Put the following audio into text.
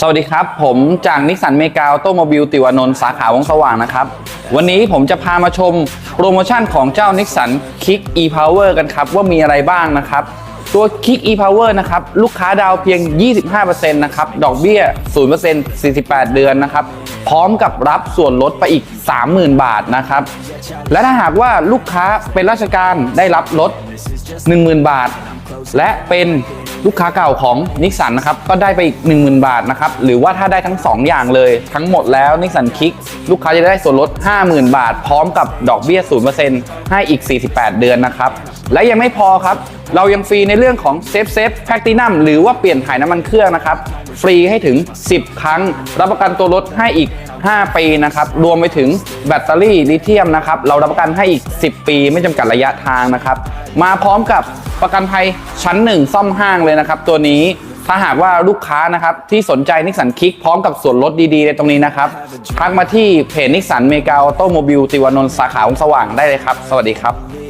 สวัสดีครับ ผมจากนิสสันเมกาออโตโมบิลติวานนท์สาขาวงสว่างนะครับ วันนี้ผมจะพามาชมโปรโมชั่นของเจ้านิสสัน Kick e-Power กันครับ ว่ามีอะไรบ้างนะครับ ตัว Kick e-Power นะครับ ลูกค้าดาวเพียง 25%นะครับ ดอกเบี้ย 0% 48 เดือนนะครับ พร้อมกับรับส่วนลดไปอีก 30,000 บาทนะครับ และถ้าหากว่าลูกค้าเป็นราชการได้รับลด10,000 บาท และเป็น ลูกค้าเก่าของนิสสันนะครับก็ได้ไปอีก 10,000 บาทนะครับหรือว่าถ้าได้ทั้ง 2 อย่างเลย ทั้งหมดแล้วนิสสันคิกลูกค้าจะได้ส่วนลด 50,000 บาท พร้อมกับดอกเบี้ย 0%ให้อีก 48 เดือนนะครับและยังไม่พอครับเรายังฟรีในเรื่องของเซฟเซฟแพคตินัมหรือว่าเปลี่ยนถ่ายน้ำมันเครื่องนะครับ ฟรีให้ถึง 10 ครั้ง รับประกันตัวรถให้อีก 5 ปีนะครับ รวมไปถึงแบตเตอรี่ลิเธียมนะครับ เรารับประกันให้อีก 10 ปีไม่จำกัดระยะทางนะครับ มาพร้อมกับประกันภัยชั้น 1 ซ่อมห้างเลยนะครับ ตัวนี้ถ้าหากว่าลูกค้านะครับที่สนใจนิสสันคิกพร้อมกับส่วนลดดีๆ ในตรงนี้นะครับทักมาที่เพจนิสสันเมกาออโตโมบิลติวานนท์สาขาองสว่างได้เลยครับ สวัสดีครับ